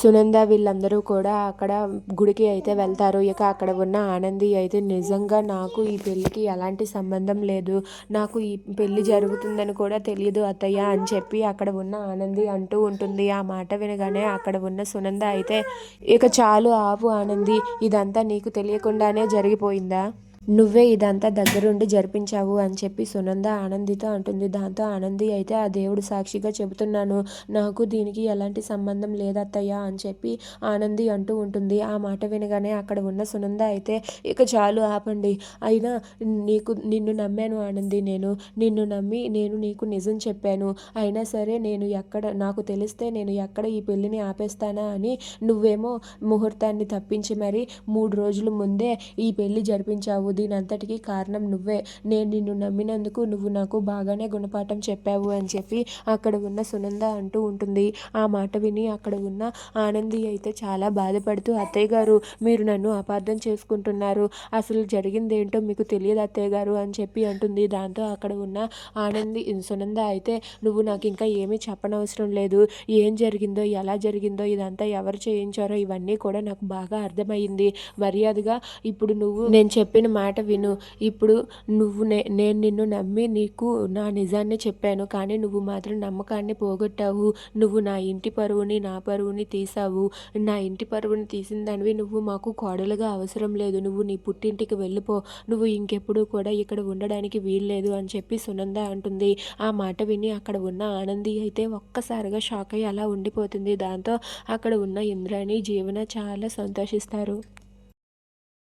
సునంద వీళ్ళందరూ కూడా అక్కడ గుడికి అయితే వెళ్తారు. ఇక అక్కడ ఉన్న ఆనంది అయితే నిజంగా నాకు ఈ పెళ్ళికి ఎలాంటి సంబంధం లేదు. నాకు ఈ పెళ్ళి జరుగుతుందని కూడా తెలియదు అత్తయ్య అని చెప్పి అక్కడ ఉన్న ఆనంది అంటూ ఉంటుంది. ఆ మాట వినగానే అక్కడ ఉన్న సునంద అయితే ఇక చాలు ఆపు ఆనంది ఇదంతా నీకు తెలియకుండానే జరిగిపోయిందా? నువ్వే ఇదంతా దగ్గరుండి జరిపించావు అని చెప్పి సునంద ఆనందితో అంటుంది. దాంతో ఆనంది అయితే ఆ దేవుడు సాక్షిగా చెబుతున్నాను. నాకు దీనికి ఎలాంటి సంబంధం లేదత్తయ్య అని చెప్పి ఆనంది అంటూ ఉంటుంది. ఆ మాట వినగానే అక్కడ ఉన్న సునంద అయితే ఇక చాలు ఆపండి. అయినా నీకు నిన్ను నమ్మాను ఆనంది నేను. నిన్ను నమ్మి నేను నీకు నిజం చెప్పాను. అయినా సరే నేను ఎక్కడ నాకు తెలిస్తే నేను ఎక్కడ ఈ పెళ్ళిని ఆపేస్తానా అని నువ్వేమో ముహూర్తాన్ని తప్పించి మరి మూడు రోజుల ముందే ఈ పెళ్ళి జరిపించావు. దీని అంతటికీ కారణం నువ్వే. నేను నిన్ను నమ్మినందుకు నువ్వు నాకు బాగానే గుణపాఠం చెప్పావు అని చెప్పి అక్కడ ఉన్న సునంద అంటూ ఉంటుంది. ఆ మాట విని అక్కడ ఉన్న ఆనంది అయితే చాలా బాధపడుతూ అత్తయ్య గారు మీరు నన్ను అపార్థం చేసుకుంటున్నారు. అసలు జరిగింది ఏంటో మీకు తెలియదు అత్తయ్య గారు అని చెప్పి అంటుంది. దాంతో అక్కడ ఉన్న ఆనంది సునంద అయితే నువ్వు నాకు ఇంకా ఏమీ చెప్పనవసరం లేదు. ఏం జరిగిందో ఎలా జరిగిందో ఇదంతా ఎవరు చేయించారో ఇవన్నీ కూడా నాకు బాగా అర్థమైంది మర్యాదగా ఇప్పుడు నువ్వు నేను చెప్పిన మాట విను. ఇప్పుడు నువ్వు నే నేను నిన్ను నమ్మి నీకు నా నిజాన్ని చెప్పాను. కానీ నువ్వు మాత్రం నమ్మకాన్ని పోగొట్టావు. నువ్వు నా ఇంటి పరువుని నా పరువుని తీసావు నా ఇంటి పరువుని తీసిన దానివి నువ్వు మాకు కోడలుగా అవసరం లేదు. నువ్వు నీ పుట్టింటికి వెళ్ళిపో. నువ్వు ఇంకెప్పుడు కూడా ఇక్కడ ఉండడానికి వీల్లేదు అని చెప్పి సునంద అంటుంది. ఆ మాట విని అక్కడ ఉన్న ఆనంది అయితే ఒక్కసారిగా షాక్ అయ్యి అలా ఉండిపోతుంది. దాంతో అక్కడ ఉన్న ఇంద్రాణి జీవన చాలా సంతోషిస్తారు.